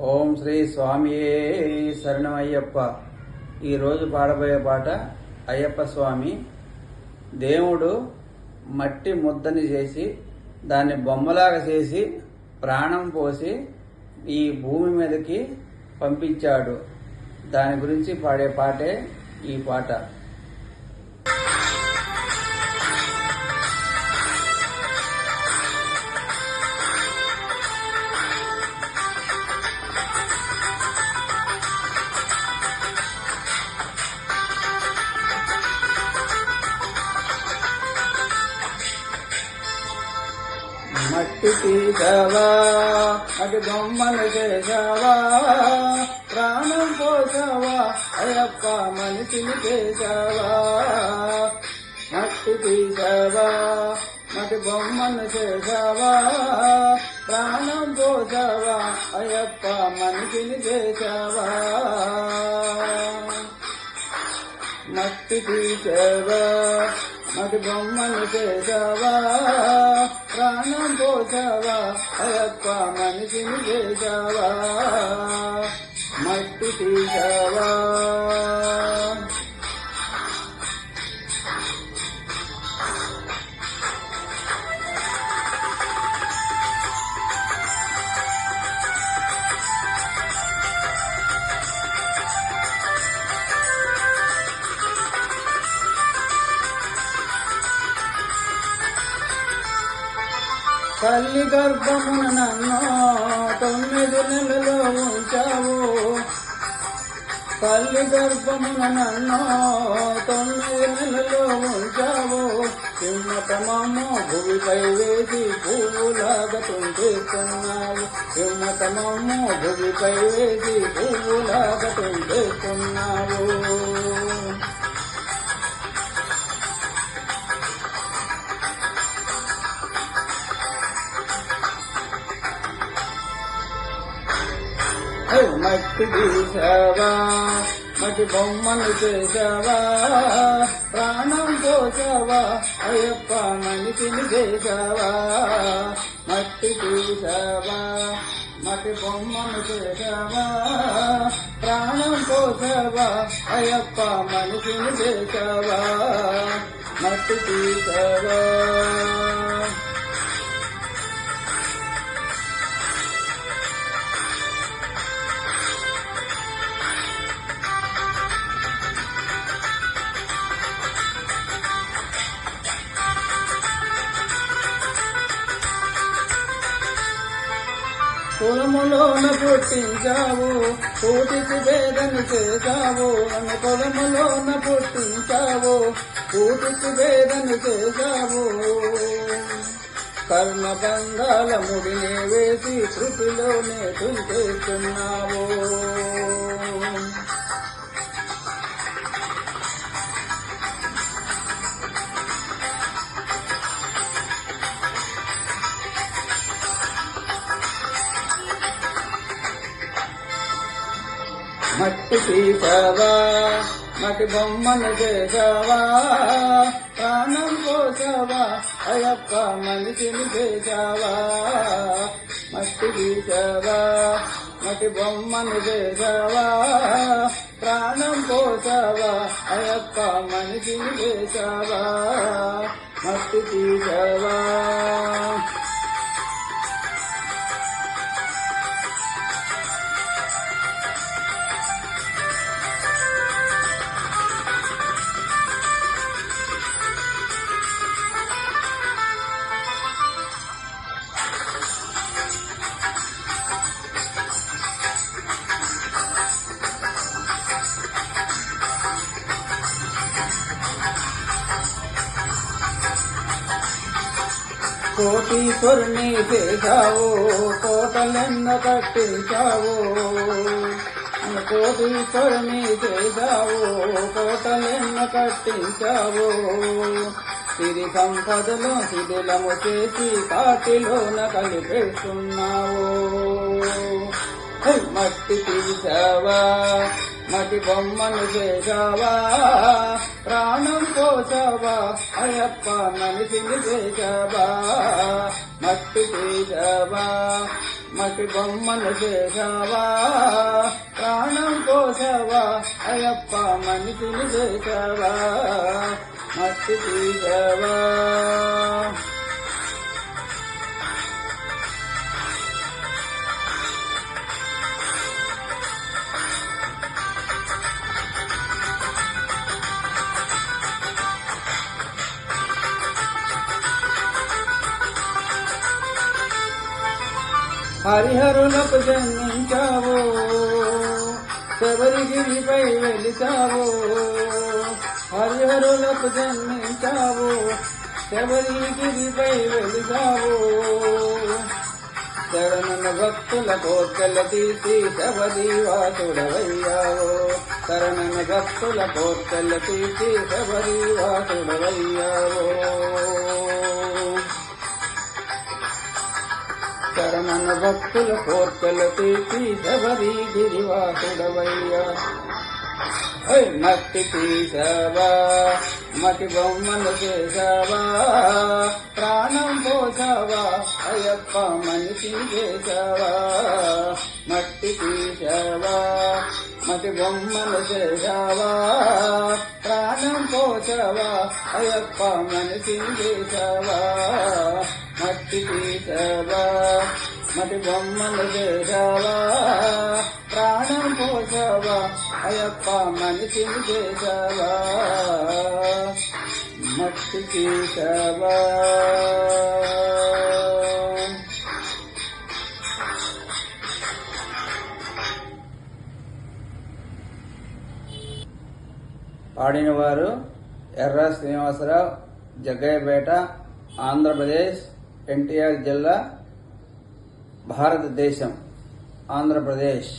ఓం శ్రీ స్వామియే శరణమయ్యప్ప. ఈరోజు పాడబోయే పాట అయ్యప్ప స్వామి. దేవుడు మట్టి ముద్దని చేసి దాన్ని బొమ్మలాగా చేసి ప్రాణం పోసి ఈ భూమి మీదకి పంపించాడు. దాని గురించి పాడే పాటే ఈ పాట. మట్టి తీసవా? అటు బొమ్మను చేసావా ప్రాణం పోసావా? అయ్యప్ప మనిషిని చేసావా మట్టి తీసవా? మటి బొమ్మను చేసావా ప్రాణం పోసావా? అయ్యప్ప మనిషిని చేసావా మట్టి తీసావా? మటి బొమ్మను చేసావా? ప్రాణం పోసావా? అయ్యప్ప మనిషిని చేసావా? మట్టి తీసావా? తల్లి గర్భమున నన్ను తొమ్మిది నెలలు ఉంచావు. తల్లి గర్భమున నన్ను తొమ్మిది నెలలు ఉంచావు. సింహతమము భూమిపై వేసి పువ్వులాగా తుంటేస్తున్నావు సింహతమము భూమిపై వేసి పువ్వులాగా తుంటేస్తున్నావు మట్టి తీసావా మటి బొమ్మను చేసావా ప్రాణం పోసావా అయ్యప్ప మనిషిని చేసావా మట్టి తీసావా మటి బొమ్మను చేసావా ప్రాణం పోసావా అయ్యప్ప మనిషిని చేసావా మట్టి తీసావా. కులములోన పుట్టించావు పూటికి వేదన చేశావు నన్ను కులములోన పుట్టించావు పూటికి వేదన చేశావు. కర్మ బంధాల వేసి శృతిలోనే తుంచేస్తున్నావు. మట్టి తీసావా మట్టి బొమ్మను చేసావా ప్రాణం పోసావా అయ్యప్ప మనిషిని చేసావా మట్టి తీసావా మట్టి బొమ్మను చేసావా ప్రాణం పోసావా అయ్యప్ప మనిషిని చేసావా మట్టి తీసావా. కోటీశ్వరుని చేశావు కోటలెన్న కట్టించావు. కోటీశ్వరుని చేశావు కోటలెన్న కట్టించావు. సిరి సంపదలు శిథిలము చేసి కాటిలోన కలిపేస్తున్నావు. మట్టి తీసావా మటి బొమ్మను చేసావా పోసావా అయ్యప్ప మనిషిని చేసావా మట్టి తీసావా మట్టి బొమ్మను చేశావా? ప్రాణం పోసావా? అయ్యప్ప మనిషిని చేశావా మట్టి తీసావా హరిహరులకు జన్మించావో శబరిగిరిపై వెలిచావు హరిహరులకు జన్మించావో శబరిగిరిపై వెలిచావు. శరణన భక్తుల కోర్కెల తీసి శబరివాసుడవయ్యావు. శరణన భక్తుల కోర్కెల తీసి శబరివాసుడవయ్యావు. శరణన భక్తుల కోర్కెల తీసి శబరి గిరివాసుడవయ్యా మట్టి తీసావా మటి బొమ్మను చేసావా ప్రాణం పోసావా అయ్యప్ప మనిషి చేసావా మట్టి తీసావా మతి బొమ్మను చేశావా ప్రాణం పోసావా అయ్యప్ప మనిషి చేసావా మట్టి తీసావా మటి బొమ్మను చేశావా ప్రాణం పోసావా అయ్యప్ప మనిషి చేసావా మట్టి తీసావా? పాడినవారు ఎర్ర శ్రీనివాసరావు జగ్గయ్యపేట ఆంధ్రప్రదేశ్ ఎన్టీఆర్ జిల్లా భారతదేశం ఆంధ్రప్రదేశ్.